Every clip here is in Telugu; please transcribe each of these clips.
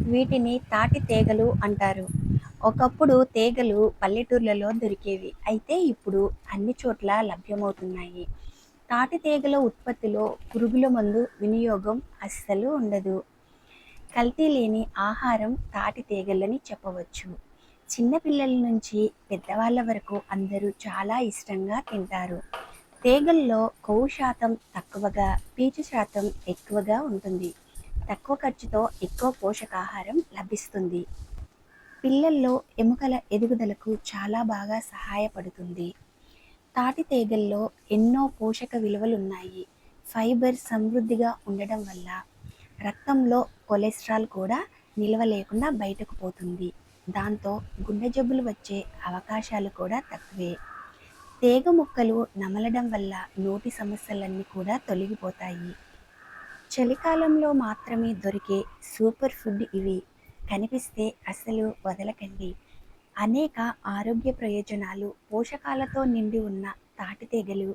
వీటిని తాటి తీగలు అంటారు. ఒకప్పుడు తీగలు పల్లెటూర్లలో దొరికేవి. అయితే ఇప్పుడు అన్ని చోట్ల లభ్యమవుతున్నాయి. తాటి తీగల ఉత్పత్తిలో పురుగుల మందు వినియోగం అస్సలు ఉండదు. కల్తీ లేని ఆహారం తాటి తీగలని చెప్పవచ్చు. చిన్నపిల్లల నుంచి పెద్దవాళ్ళ వరకు అందరూ చాలా ఇష్టంగా తింటారు. తీగల్లో కొవ్వు శాతం తక్కువగా పీచు శాతం ఎక్కువగా ఉంటుంది. తక్కువ ఖర్చుతో ఎక్కువ పోషకాహారం లభిస్తుంది. పిల్లల్లో ఎముకల ఎదుగుదలకు చాలా బాగా సహాయపడుతుంది. తాటి తీగల్లో ఎన్నో పోషక విలువలున్నాయి. ఫైబర్ సమృద్ధిగా ఉండడం వల్ల రక్తంలో కొలెస్ట్రాల్ కూడా నిల్వ లేకుండా బయటకు పోతుంది. దాంతో గుండె జబ్బులు వచ్చే అవకాశాలు కూడా తక్కువే. తీగ ముక్కలు నమలడం వల్ల నోటి సమస్యలన్నీ కూడా తొలగిపోతాయి. చలికాలంలో మాత్రమే దొరికే సూపర్ ఫుడ్ ఇవి కనిపిస్తే అసలు వదలకండి. అనేక ఆరోగ్య ప్రయోజనాలు పోషకాలతో నిండి ఉన్న తాటి తీగలు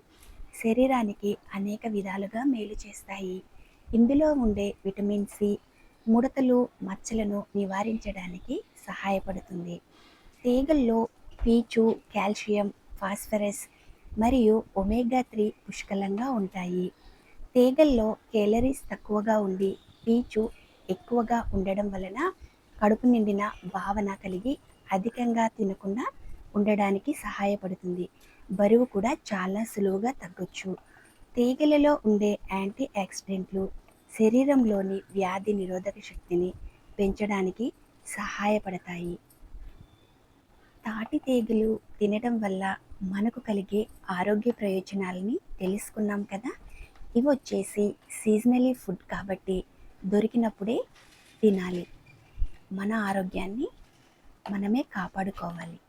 శరీరానికి అనేక విధాలుగా మేలు చేస్తాయి. ఇందులో ఉండే విటమిన్ సి ముడతలు మచ్చలను నివారించడానికి సహాయపడుతుంది. తీగల్లో పీచు కాల్షియం ఫాస్ఫరస్ మరియు ఒమేగా త్రీ పుష్కలంగా ఉంటాయి. తీగల్లో కేలరీస్ తక్కువగా ఉండి పీచు ఎక్కువగా ఉండడం వలన కడుపు నిండిన భావన కలిగి అధికంగా తినకుండా ఉండడానికి సహాయపడుతుంది. బరువు కూడా చాలా సులువుగా తగ్గొచ్చు. తీగలలో ఉండే యాంటీ ఆక్సిడెంట్లు శరీరంలోని వ్యాధి నిరోధక శక్తిని పెంచడానికి సహాయపడతాయి. తాటి తీగలు తినడం వల్ల మనకు కలిగే ఆరోగ్య ప్రయోజనాలని తెలుసుకున్నాం కదా? ఇవి వచ్చేసి సీజనలీ ఫుడ్ కాబట్టి దొరికినప్పుడే తినాలి. మన ఆరోగ్యాన్ని మనమే కాపాడుకోవాలి.